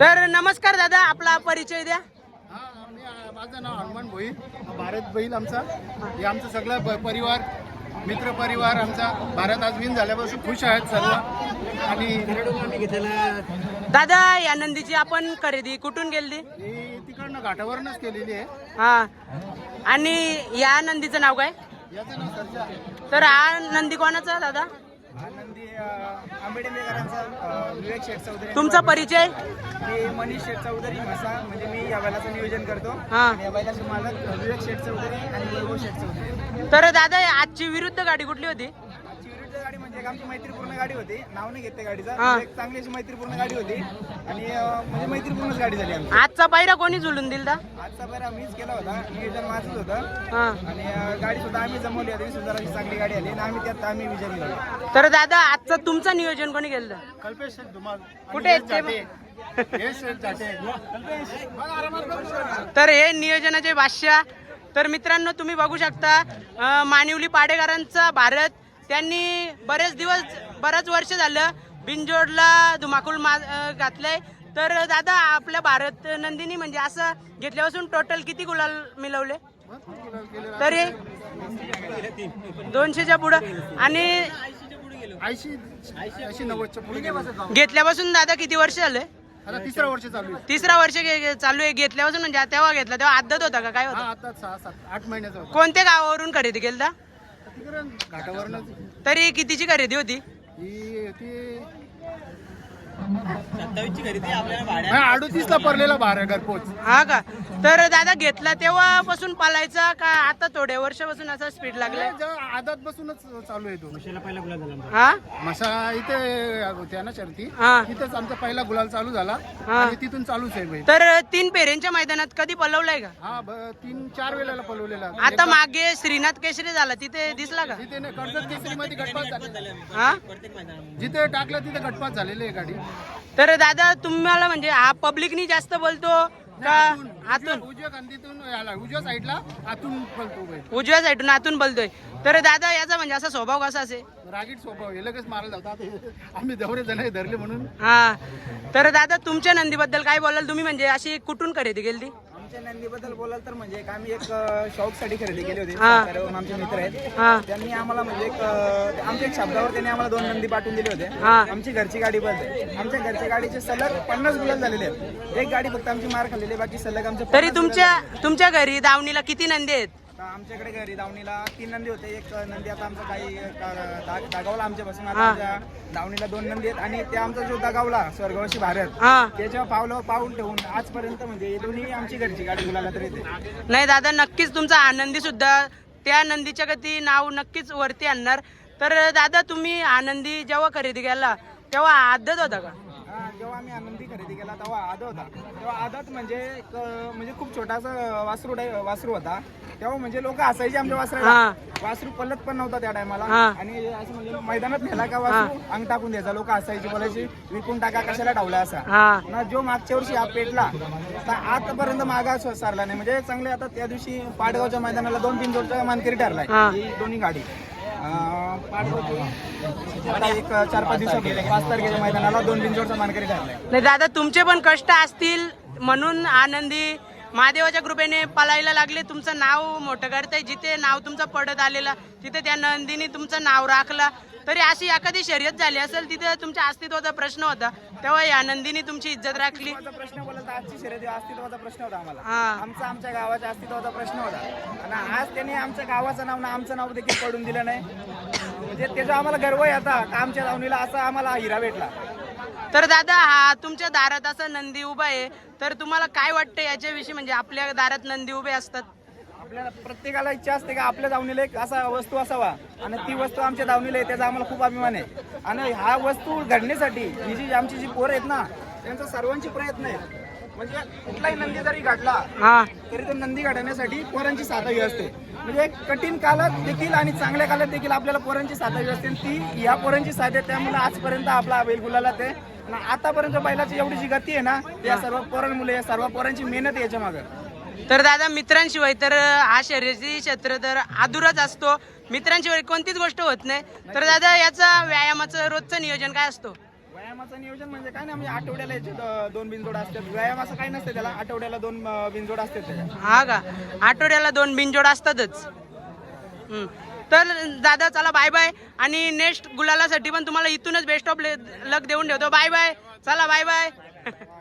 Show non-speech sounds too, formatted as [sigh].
तर नमस्कार दादा आपला परिचय द्या. हा माझं नाव हनुमान भोईर भारत बैल आमचा. हे आमचं सगळं परिवार मित्र परिवार आमचा. भारत आज विन झाल्यापासून खुश आहेत सर्व. आणि दादा या नंदीची आपण खरेदी कुठून गेली तिकडनं घाटावरूनच केलेली आहे. हा. आणि या नंदीचं नाव काय? याचं नाव सरजा तर हा नंदी कोणाचा दादा? आनंदी आंबेडेकरांचा विवेक शेठ चौधरी. तुमचा परिचय? मी मनीष शेठ चौधरी म्हसा म्हणजे मी या बैलाचं नियोजन करतो. हा. आणि या बैलाचे मालक विवेक शेठ चौधरी आणि वैभव शेठ चौधरी. तर दादा आजची विरुद्ध गाडी कुठली होती? आजची विरुद्ध गाडी म्हणजे एक आमची मैत्रीपूर्ण गाडी होती. नाव नाही घेते गाडीचा. हा. एक चांगली अशी मैत्रीपूर्ण गाडी होती. आणि अं, म्हणजे मैत्रीपूर्णच गाडी झाली आमची. आजचा पायरा कोणी झुलून दिला आजचा बरा मीच केला होता. नियोजन माझंच होतं. हा. आणि अं, गाडी सुद्धा आम्ही जमवली होती. सुंदर अशी चांगली गाडी आली. आणि आम्ही त्यात आम्ही विजयी झालो. तर दादा आजचं तुमचं नियोजन कोणी केलं कल्पेश आणि कुठे आहेत ते? तर हे नियोजनाचे भाष्य. तर मित्रांनो तुम्ही बघू शकता मानिवली पाडेकरांचा भारत. त्यांनी बरेच दिवस बरेच वर्ष झालं बिनजोडला धुमाकूळ मा घातलंय. तर दादा आपल्या भारत नंदिनी म्हणजे असं घेतल्यापासून टोटल किती गुलाल मिळवले? तरी दोनशेच्या पुढं. आणि. घेतल्यापासून दादा किती वर्ष झाले? आता तिसरं वर्ष चालू आहे. तिसरा वर्ष घे- घे- चालू आहे. घेतल्यापासून म्हणजे तेव्हा घेतला. तेव्हा आदत होता का? काय हा होता आता सहा सात आठ महिन्याचा होता. कोणत्या गावावरून खरेदी केलं दा तिकडं तरी कितीची खरेदी होती? ही होती अडोतीस ला पडलेला बारा घरपोच. हा का? तर दादा घेतला तेव्हापासून पालायचा का आता थोड्या वर्षापासून असा स्पीड लागलाय आदात बसूनच चालू आहे तो. हा? मसा इथे होत्या ना शर्ती. हा. तिथेच आमचा पहिला गुलाल चालू झाला. हा. आणि तिथून चालूच आहे बैल तर तीन पेरेंच्या मैदानात कधी पलवलाय का? हा ब- तीन चार वेळेला पलवलेला. आता मागे श्रीनाथ केसरी झाला तिथे दिसला का? जिथे नाही, कर्जत केसरी मध्ये गटपात झाले हा? जिथे टाकलं तिथे गटपात झालेली आहे गाडी. तर दादा तुम्हाला म्हणजे हा पब्लिकनी जास्त बोलतो का आतून. उजव्या याला उजव्या साईडला आतून बैल. उजव्या साईडून आतून बोलतोय. तर दादा याचा म्हणजे असा स्वभाव कसा असेल? रागीट स्वभाव हे लगेच आम्ही दौरे जण धरले म्हणून. हा. तर दादा तुमच्या नंदीबद्दल काय बोलाल? तुम्ही म्हणजे अशी कुठून खरेदी केली ती आमच्या नंदीबद्दल बोलाल तर म्हणजे एक आम्ही एक शॉकसाठी खरेदी केली होती. हा. आमचे मित्र आहेत. त्यांनी आम्हाला म्हणजे एक अं, आमच्या एक शब्दावर त्यांनी आम्हाला दोन नंदी पाठवून दिले होते. हा. आमची घरची गाडी बंद आहे. आमच्या घरच्या गाडीचे सलग पन्नास गुलाल झालेले आहेत. एक गाडी फक्त आमची मार खाल्लेली आहे, बाकी सलग आमचे तरी 50 तुमच्या तुमच्या घरी दावणीला किती नंदी आहेत? आता आमच्याकडे घरी दावणीला तीन नंदी होते. एक नंदी आता आमचा काही दा- दागावला आमच्यापासून. आता हा. आमच्या दावणीला दोन नंदी आहेत आणि ते आमचा जो दगावला स्वर्गवासी भारत हा. त्याच्या पावलं पाऊल ठेवून आजपर्यंत म्हणजे हे दोन्ही आमची घरची गाडी गुलाला तर येते नाही दादा नक्कीच तुमचा आनंदी सुद्धा त्या नंदीच्या गती नाव नक्कीच वरती आणणार. तर दादा तुम्ही आनंदी जेव्हा खरेदी केला तेव्हा आदत होता का? आम्ही आनंदी खरेदी केला तेव्हा आदत होता. तेव्हा आदत म्हणजे एक, अं, म्हणजे खूप छोटासा वासरू वासरू होता. तेव्हा म्हणजे लोक असायचे आमच्या वासराला. हा. वासरू पल्लत पण नव्हता त्या टायमाला. आणि असं म्हणजे मैदानात नेला का वासरू अंग टाकून द्यायचा. लोक असायचे बोलायचे विकून टाका कशाला टावला असा. हा. ना जो मागच्या वर्षी हा पेटला तर आतापर्यंत मागा सरला नाही. म्हणजे चांगले आता त्या दिवशी पाडगावच्या मैदानाला दोन तीन जोडचा मानकरी ठरलाय. हा. ही दोन्ही गाडी. अं, एक चार पाच पाच तारखेच्या मैदानाला दोन तीन जोडचा मानकरी ठरलाय. नाही दादा तुमचे पण कष्ट असतील म्हणून आनंदी महादेवाच्या कृपेने पलायला लागले. तुमचं नाव मोठं करताय. जिथे नाव तुमचं पडत आलेलं तिथे त्या नंदीने तुमचं नाव राखलं. तरी अशी एखादी शर्यत झाली असेल तिथे तुमच्या अस्तित्वाचा प्रश्न होता तेव्हा या नंदीने तुमची इज्जत राखली. प्रश्न बोलला तर आजची शर्यत हा अस्तित्वाचा प्रश्न होता आम्हाला. हा. आमचा आमच्या गावाच्या अस्तित्वाचा प्रश्न होता. आणि आज त्यांनी आमच्या गावाचं नाव ना आमचं नाव देखील पडून दिलं नाही. म्हणजे त्याचा आम्हाला गर्व आहे आता आमच्या दावणीला असा आम्हाला हिरा भेटला. तर दादा हा तुमच्या दारात असा नंदी उभा आहे. तर तुम्हाला काय वाटतं याच्याविषयी? म्हणजे आपल्या दारात नंदी उभे असतात. आपल्याला प्रत्येकाला इच्छा असते का आपल्या दावणीला एक असा वस्तू असावा? आणि ती वस्तू आमच्या दावणीला आहे त्याचा आम्हाला खूप अभिमान आहे. आणि हा वस्तू घडण्यासाठी ही जी आमची जी पोरं आहेत ना त्यांचा सर्वांची प्रयत्न आहे म्हणजे कुठलाही नंदी जरी घडला हा. तरी तो नंदी गाठवण्यासाठी पोरांची साथ हवी असते. म्हणजे कठीण काळात देखील आणि चांगल्या काळात देखील आपल्याला पोरांची साथ हवी असते. आणि ती या पोरांची साथ आहे त्यामुळे आजपर्यंत आपला बैल गुलाला ते आणि आतापर्यंत बैलाची एवढी जी गती आहे ना या सर्व पोरांमुळे या सर्व पोरांची मेहनत आहे याच्या मागं. तर दादा मित्रांशिवाय तर हा शर्यती क्षेत्र तर अधुराच असतो. मित्रांशिवाय कोणतीच गोष्ट होत नाही. तर दादा याचा व्यायामाचं रोजचं नियोजन काय असतो? व्यायाम व्यायामाचं नियोजन म्हणजे काय ना म्हणजे आठवड्याला याचे द- दोन बिनजोड असतात. व्यायाम असं काही नसतं त्याला आठवड्याला दोन अं, बिनजोड असतात त्याच्या. हा का? आठवड्याला दोन बिनजोड असतातच. हम्म. तर दादा चला बाय बाय आणि नेक्स्ट गुलालासाठी पण तुम्हाला इथूनच बेस्ट ऑफ लक देऊन ठेवतो. बाय बाय चला बाय बाय [laughs]